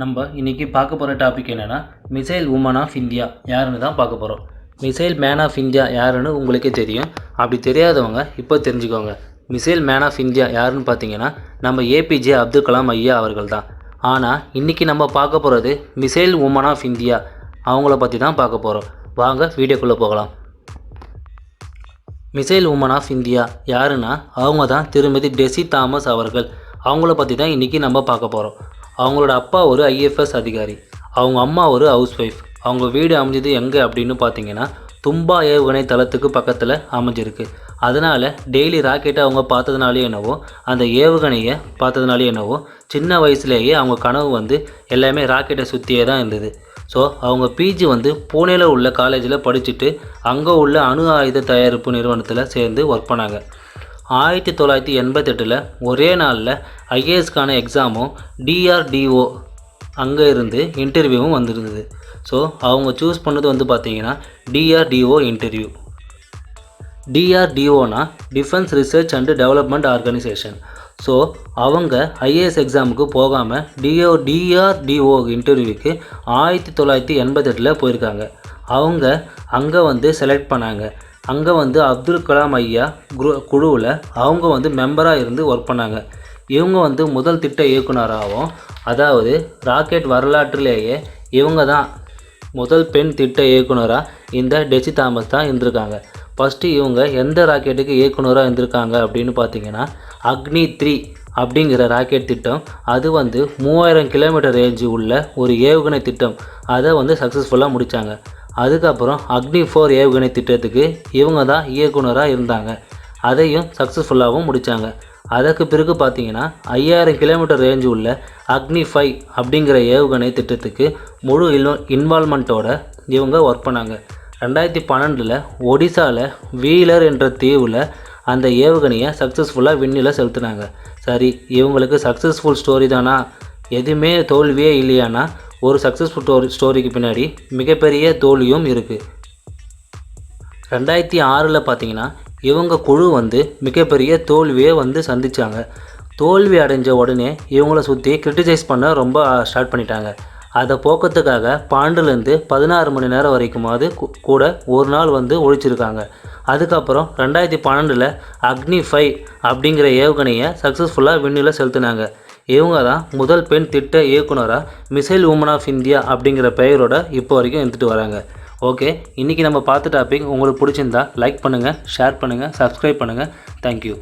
நம்ம இன்றைக்கி பார்க்க போகிற டாபிக் என்னென்னா மிசைல் உமன் ஆஃப் இந்தியா யாருன்னு தான் பார்க்க போகிறோம் மிசைல் மேன் ஆஃப் இந்தியா யாருன்னு உங்களுக்கே தெரியும். அப்படி தெரியாதவங்க இப்போ தெரிஞ்சுக்கோங்க. மிசைல் மேன் ஆஃப் இந்தியா யாருன்னு பார்த்தீங்கன்னா நம்ம ஏபிஜே அப்துல் கலாம் ஐயா அவர்கள் தான். ஆனால் இன்றைக்கி நம்ம பார்க்க போகிறது மிசைல் உமன் ஆஃப் இந்தியா அவங்கள பற்றி தான் பார்க்க போகிறோம் வாங்க வீடியோக்குள்ளே போகலாம். மிசைல் உமன் ஆஃப் இந்தியா யாருன்னா அவங்க தான் திருமதி டெசி தாமஸ் அவர்கள். அவங்கள பற்றி தான் இன்றைக்கி நம்ம பார்க்க போகிறோம் அவங்களோட அப்பா ஒரு ஐஎஃப்எஸ் அதிகாரி. அவங்க அம்மா ஒரு ஹவுஸ் ஒய்ஃப் அவங்க வீடு அமைஞ்சது எங்கே அப்படின்னு பார்த்தீங்கன்னா தும்பா ஏவுகணை தளத்துக்கு பக்கத்தில் அமைஞ்சிருக்கு. அதனால் டெய்லி ராக்கெட்டை அவங்க பார்த்ததுனாலே என்னவோ அந்த ஏவுகணையை பார்த்ததுனாலே என்னவோ சின்ன வயசுலேயே அவங்க கனவு வந்து எல்லாமே ராக்கெட்டை சுற்றியே தான் இருந்தது. ஸோ அவங்க பிஜி வந்து பூனேல உள்ள காலேஜில் படிச்சுட்டு அங்கே உள்ள அணு ஆயுத தயாரிப்பு நிறுவனத்தில் சேர்ந்து ஒர்க் பண்ணாங்க. ஆயிரத்தி தொள்ளாயிரத்தி எண்பத்தெட்டில் ஒரே நாளில் ஐஏஎஸ்க்கான எக்ஸாமும் டிஆர்டிஓ அங்கே இருந்து இன்டர்வியூவும் வந்திருந்தது. ஸோ அவங்க சூஸ் பண்ணது வந்து பார்த்தீங்கன்னா DRDO interview டிஆர்டிஓனா defence research and development organisation so அவங்க ஐஏஎஸ் எக்ஸாமுக்கு போகாமல் டிஓ டிஆர்டிஓ இன்டர்வியூக்கு ஆயிரத்தி தொள்ளாயிரத்தி எண்பத்தெட்டில் போயிருக்காங்க. அவங்க அங்கே வந்து செலக்ட் பண்ணாங்க. அங்கே வந்து அப்துல் கலாம் ஐயா குரு குழுவில் அவங்க வந்து மெம்பராக இருந்து ஒர்க் பண்ணாங்க. இவங்க வந்து முதல் திட்ட இயக்குனராகவும் அதாவது ராக்கெட் வரலாற்றிலேயே இவங்க தான் முதல் பெண் திட்ட இயக்குனராக இந்த டெசி தாமஸ் தான் இருந்திருக்காங்க. ஃபஸ்ட்டு இவங்க எந்த ராக்கெட்டுக்கு இயக்குனராக இருந்திருக்காங்க அப்படின்னு பார்த்தீங்கன்னா அக்னி த்ரீ அப்படிங்கிற ராக்கெட் திட்டம். அது வந்து மூவாயிரம் கிலோமீட்டர் ரேஞ்சு உள்ள ஒரு ஏவுகணை திட்டம். அதை வந்து சக்ஸஸ்ஃபுல்லாக முடித்தாங்க அதுக்கப்புறம் அக்னி ஃபோர் ஏவுகணை திட்டத்துக்கு இவங்க தான் இயக்குனராக இருந்தாங்க. அதையும் சக்ஸஸ்ஃபுல்லாகவும் முடித்தாங்க அதற்கு பிறகு பார்த்தீங்கன்னா ஐயாயிரம் கிலோமீட்டர் ரேஞ்சு உள்ள அக்னி ஃபைவ் அப்படிங்கிற ஏவுகணை திட்டத்துக்கு முழு இன்வா இன்வால்மெண்ட்டோட இவங்க ஒர்க் பண்ணாங்க. ரெண்டாயிரத்தி பன்னெண்டில் ஒடிசாவில் வீலர் என்ற தீவில் அந்த ஏவுகணையை சக்ஸஸ்ஃபுல்லாக விண்ணில் செலுத்தினாங்க. சரி இவங்களுக்கு சக்ஸஸ்ஃபுல் ஸ்டோரி தானா? எதுவுமே தோல்வியே இல்லையானா? ஒரு சக்ஸஸ்ஃபுல் ஸ்டோரி ஸ்டோரிக்கு பின்னாடி மிகப்பெரிய தோல்வியும் இருக்குது ரெண்டாயிரத்தி ஆறில் பார்த்தீங்கன்னா இவங்க குழு வந்து மிகப்பெரிய தோல்வியை வந்து சந்தித்தாங்க தோல்வி அடைஞ்ச உடனே இவங்கள சுற்றி கிரிட்டிசைஸ் பண்ண ரொம்ப ஸ்டார்ட் பண்ணிட்டாங்க. அதை போக்கத்துக்காக பன்னெண்டுலேருந்து பதினாறு மணி நேரம் வரைக்குமாவது கூட ஒரு நாள் வந்து ஒழிச்சிருக்காங்க. அதுக்கப்புறம் ரெண்டாயிரத்தி பன்னெண்டில் அக்னி ஃபைவ் அப்படிங்கிற ஏவுகணையை சக்ஸஸ்ஃபுல்லாக விண்ணில் செலுத்தினாங்க. இவங்க தான் முதல் பெண் திட்ட இயக்குனராக மிசைல் உமன் ஆஃப் இந்தியா அப்படிங்கிற பெயரோட இப்போ வரைக்கும் எடுத்துகிட்டு வராங்க. ஓகே இன்றைக்கி நம்ம பார்த்த டாபிக் உங்களுக்கு பிடிச்சிருந்தா லைக் பண்ணுங்கள் ஷேர் பண்ணுங்கள் சப்ஸ்கிரைப் பண்ணுங்கள் தேங்க்யூ